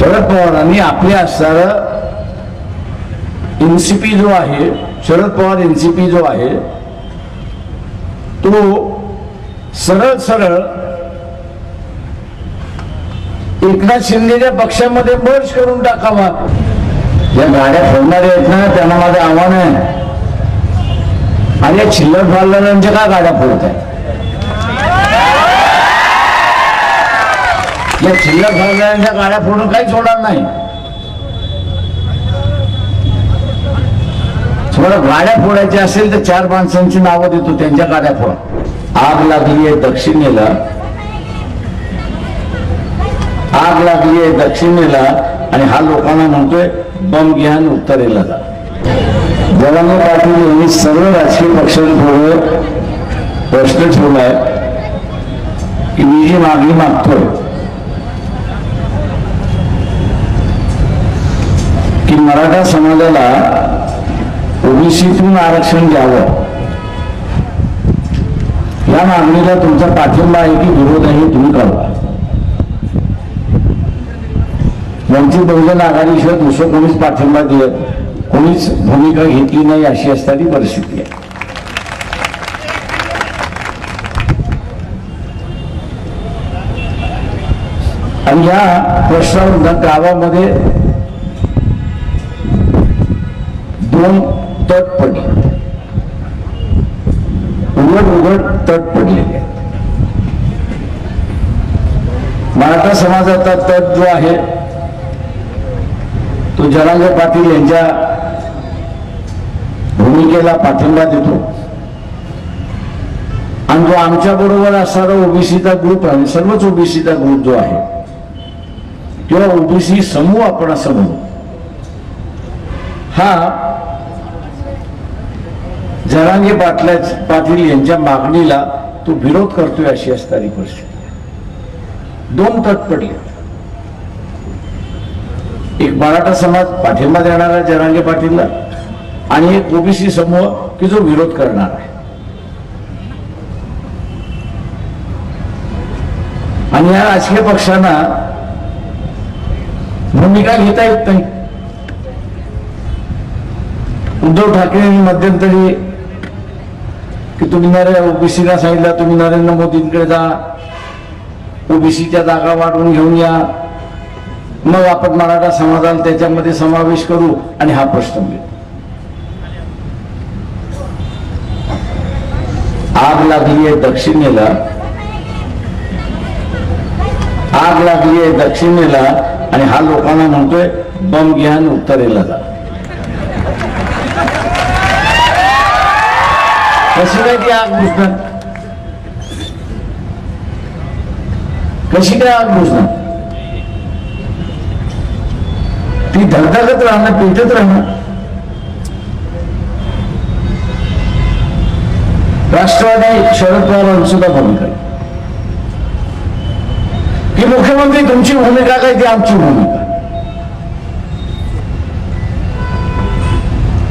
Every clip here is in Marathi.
शरद पवारांनी आपले असणार एनसीपी जो आहे शरद पवार एनसीपी जो आहे तो सरळ सरळ एकनाथ शिंदेच्या पक्षामध्ये मर्ज करून टाकावा. ज्या गाड्या फोडणारे आहेत ना त्यांना माझं आव्हान आहे. आणि या चिल्लर फालदारांच्या का गाड्या फोडत आहेत या चिल्लर फालदारांच्या गाड्या फोडून काही सोडणार नाही. तुम्हाला गाड्या फोडायच्या असेल तर चार माणसांची नावं देतो त्यांच्या गाड्या फोडा. आग लागली आहे दक्षिणेला. आग लागली आहे दक्षिणेला आणि हा लोकांना म्हणतोय बम घ्यान उत्तरेला जा. जवाहर पाटील यांनी सर्व राजकीय पक्षांपुढे प्रश्न ठेवलाय. की मी जी मागणी मागतोय की मराठा समाजाला ओबीसीतून आरक्षण द्यावं. या मागणीला तुमचा पाठिंबा आहे की विरोध आहे तुम्ही कळवा. वंचित बहुजन आघाडीशिवाय दुसरं कोणीच पाठिंबा देत कोणीच भूमिका घेतली नाही अशी असणारी परिस्थिती आहे. आणि या प्रश्नावर गावामध्ये दोन तट पडले उघड उघड तट पडलेले आहेत मराठा समाजाचा तट जो आहे तो जरांगे पाटील यांच्या भूमिकेला पाठिंबा देतो. आणि जो आमच्या बरोबर असणारा ओबीसीचा ग्रुप आहे सर्वच ओबीसीचा ग्रुप जो आहे किंवा ओबीसी समूह आपण असं म्हणू. हा जरांगे पाटल्या पाटील यांच्या मागणीला तो विरोध करतोय अशी असणारी परिस्थिती दोन तट पडले. एक मराठा समाज पाठिंबा देणारा जरांगे पाटीलला आणि एक ओबीसी समूह की जो विरोध करणार आहे. आणि या राजकीय पक्षांना भूमिका घेता येत नाही. उद्धव ठाकरेंनी मध्यंतरी की तुम्ही नरे ओबीसीला सांगितलं तुम्ही नरेंद्र मोदींकडे जा. ओबीसीच्या जागा वाढवून घेऊन या. मग आपण मराठा समाजाला त्याच्यामध्ये समावेश करू आणि हा प्रश्न मिळतो आग लागली आहे दक्षिणेला. आग लागली आहे दक्षिणेला आणि हा लोकांना म्हणतोय बम घ्या आणि उत्तरेला जा. कशी काय ती आग बुजणार? कशी काय आग बुजणार? ती धगधगत राहणं पेटत राहणं राष्ट्रवादी शरद पवारांनी सुद्धा भूमिका आहे. की मुख्यमंत्री तुमची भूमिका काय ती आमची भूमिका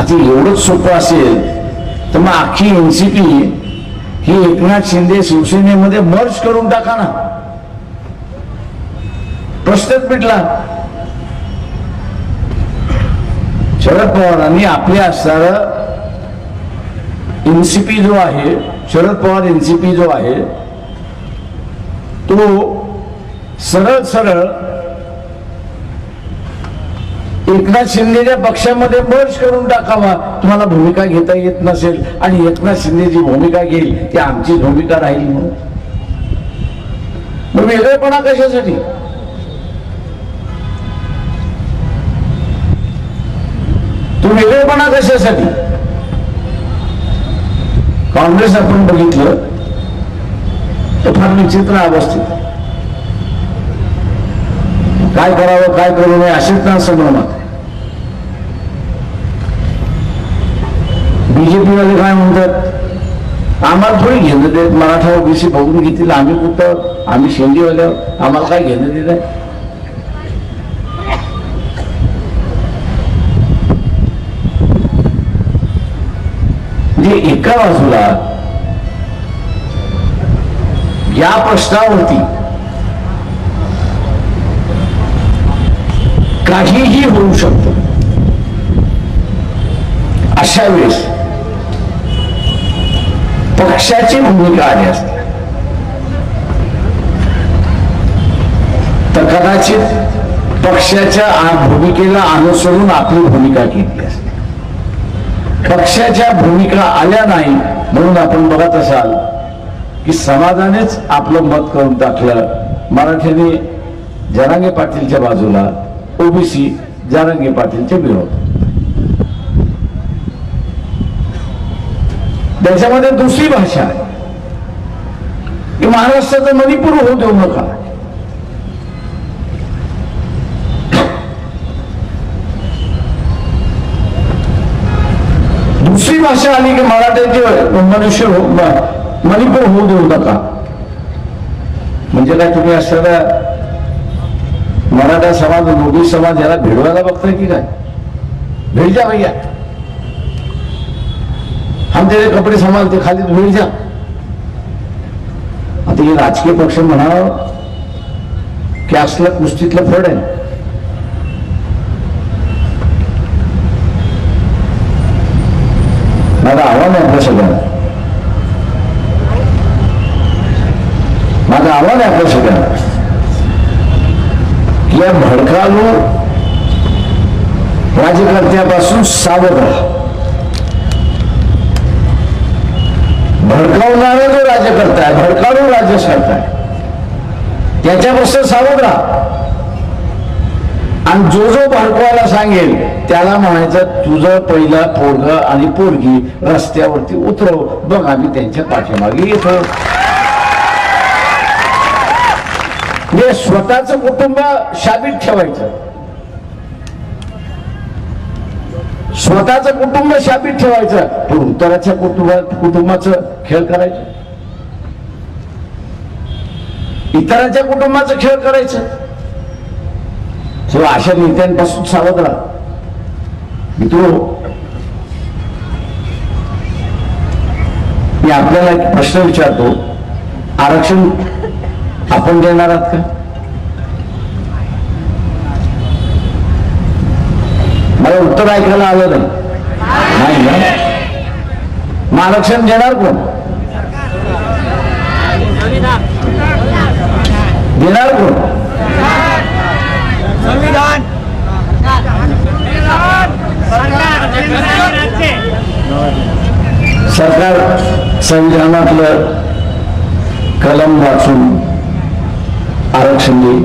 आता एवढंच सोपं असेल तर मग अख्खी एनसीपी ही एकनाथ शिंदे शिवसेनेमध्ये मर्ज करून टाका ना. प्रश्नच मिटला. शरद पवारांनी आपले असणारा एनसीपी जो आहे शरद पवार एनसीपी जो आहे तो सरळ सरळ एकनाथ शिंदेच्या पक्षामध्ये मर्ज करून टाकावा. तुम्हाला भूमिका घेता येत नसेल आणि एकनाथ शिंदे जी भूमिका घेईल ती आमची भूमिका राहील म्हणून. मग वेगळेपणा कशासाठी? तो वेगळेपणा कशासाठी? काँग्रेस आपण बघितलं तर फार विचित्र अवस्थेत. काय करावं काय करू नये असेच ना संभ्रमात बीजेपी वाले काय म्हणतात? आम्हाला थोडी घेणं देत मराठा ओबीसी बघून घेतील. आम्ही कुठं? आम्ही शेंडीवाले आम्हाला काय घेणं देत आहे? म्हणजे एका बाजूला या प्रश्नावरती काहीही होऊ शकतं. अशा वेळेस पक्षाची भूमिका आली असते. तर कदाचित पक्षाच्या भूमिकेला अनुसरून आपली भूमिका घेतली असते. पक्षाच्या भूमिका आल्या नाही म्हणून आपण बघत असाल की समाजानेच आपलं मत करून टाकलं. मराठ्याने जरांगे पाटीलच्या बाजूला ओबीसी जरांगे पाटीलच्या विरोध. त्याच्यामध्ये दुसरी भाषा आहे. की महाराष्ट्राचं मणिपूर होऊ देऊ नका. दुसरी भाषा आली की मराठ्याचे मनुष्य हो मणिपूर होऊ देऊ नका. म्हणजे काय तुम्ही असणारा मराठा समाज मोदी समाज याला भिडवायला बघताय की काय? भेट जा भैया. हम तेरे कपडे सांभाळते खाली भेट जा। आता हे राजकीय पक्ष म्हणावं की असलं कुस्तीतलं फड आहे. माझं आव्हान आहे आपल्या सगळ्यांना. माझं आव्हान आहे आपल्या सगळ्यांना. या भडकालो राज्यकर्त्यापासून सावध राहा. भडकावणारा जो राज्यकर्ता आहे भडकावून राज्यकर्ता आहे. त्याच्यापासून सावध राहा. आणि जो जो भडकवायला सांगेल त्याला म्हणायचं तुझं पहिला पोरग आणि पोरगी रस्त्यावरती उतरव. बघ आम्ही त्यांच्या पाठीमागे येतो. म्हणजे स्वतःच कुटुंब शाबीत ठेवायचं. स्वतःच कुटुंब शापित ठेवायचं. पण उत्तराच्या कुटुंबात कुटुंबाचं खेळ करायचं. इतरांच्या कुटुंबाचं खेळ करायचं. तेव्हा अशा नेत्यांपासून सावध राहा. मित्र मी आपल्याला एक प्रश्न विचारतो. आरक्षण आपण देणार आहात का? मला उत्तर ऐकायला आलं नाही. मग आरक्षण देणार कोण? देणार कोण? संविधान सरकार संविधानातलं कलम वाचून आरक्षण देईल.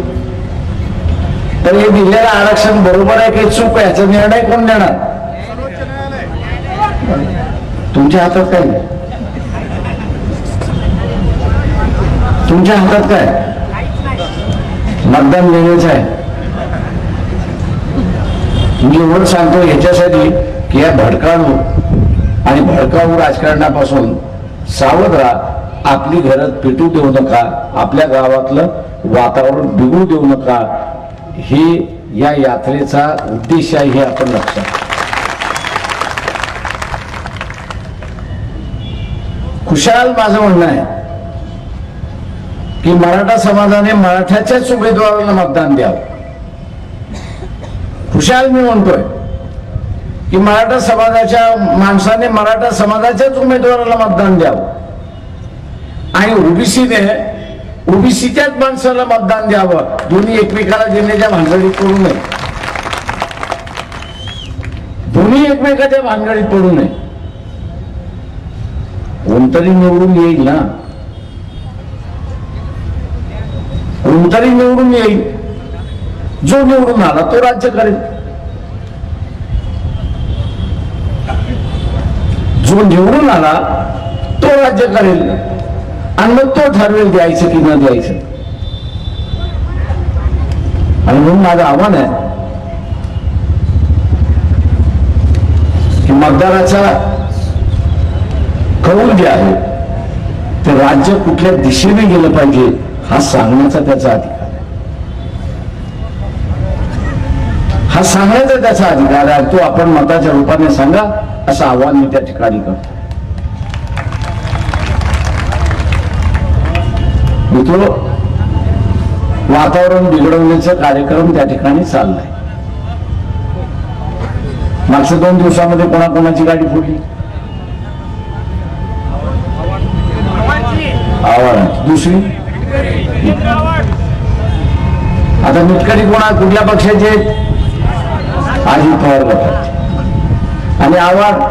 तर हे दिलेलं आरक्षण बरोबर आहे की चूक आहे? याचा निर्णय कोण देणार? तुमच्या हातात काय? तुमच्या हातात काय? मतदान देण्याचं आहे. मी एवढं सांगतो ह्याच्यासाठी की या भडकाळू आणि भडकाऊ राजकारणापासून सावध राहा. आपली घरात पेटू देऊ नका. आपल्या गावातलं वातावरण बिघडू देऊ नका. हे या यात्रेचा उद्देश आहे हे आपण लक्षात खुशाल माझं म्हणणं आहे की मराठा समाजाने मराठ्याच्याच उमेदवाराला मतदान द्यावं. खुशाल मी म्हणतोय की मराठा समाजाच्या माणसाने मराठा समाजाच्याच उमेदवाराला मतदान द्यावं. आणि ओबीसीने ओबीसीच्याच माणसाला मतदान द्यावं. दोन्ही एकमेकाला देण्याच्या भानगडीत पडू नये. दोन्ही एकमेकाच्या भानगडीत पडू नये. कोणतरी निवडून येईल ना? कोणतरी निवडून येईल? जो निवडून आला तो राज्य करेल. जो निवडून आला तो राज्य करेल. आणि मग तो ठरवेल द्यायचं की न द्यायचं. आणि म्हणून माझं आव्हान आहे की मतदाराचा कौल जे आहे ते राज्य कुठल्या दिशेने गेलं पाहिजे हा सांगण्याचा त्याचा अधिकार आहे. हा सांगण्याचा त्याचा अधिकार आहे. तो आपण मताच्या रूपाने सांगा असं आव्हान मी त्या ठिकाणी करतो. तो वातावरण बिघडवण्याचा कार्यक्रम त्या ठिकाणी चाललाय. मागच्या दोन दिवसामध्ये कोणाकोणाची गाडी फुटली? आव्हाड दुसरी? आता मिटकरी कोणा कुठल्या पक्षाचे आहेत? अजित पवार गटात आणि आव्हाड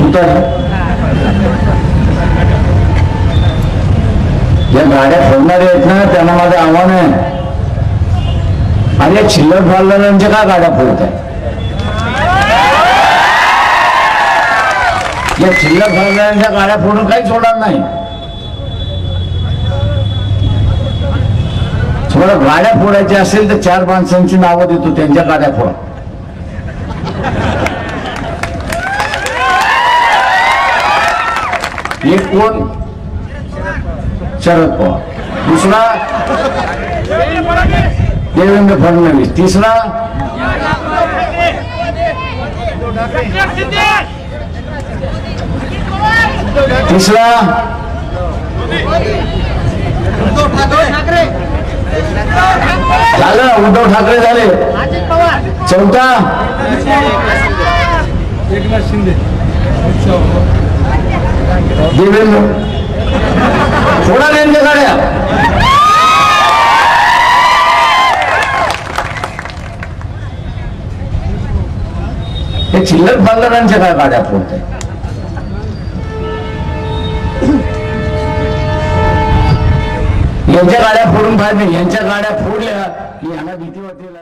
तुतारी. ज्या गाड्या फोडणारे आहेत ना त्यांना माझं आव्हान आहे. आणि या चिल्लर फाळणाऱ्यांच्या का गाड्या फोडत आहे या चिल्लर फाळणाऱ्यांच्या गाड्या फोडून काहीच होणार नाही. तुम्हाला गाड्या फोडायच्या असेल तर चार माणसांची नावं देतो त्यांच्या गाड्या फोडा. एक कोण? शरद पवार. दुसरा देवेंद्र फडणवीस. तिसरा तिसरा झालं. उद्धव ठाकरे झाले. चौथा एकनाथ शिंदे देवेंद्र सोडा त्यांच्या गाड्या. हे चिल्लर बांधणाऱ्यांच्या काय गाड्या फोडत आहे यांच्या गाड्या फोडून पाहिजे यांच्या गाड्या फोडल्या की यांना भीती वाटेल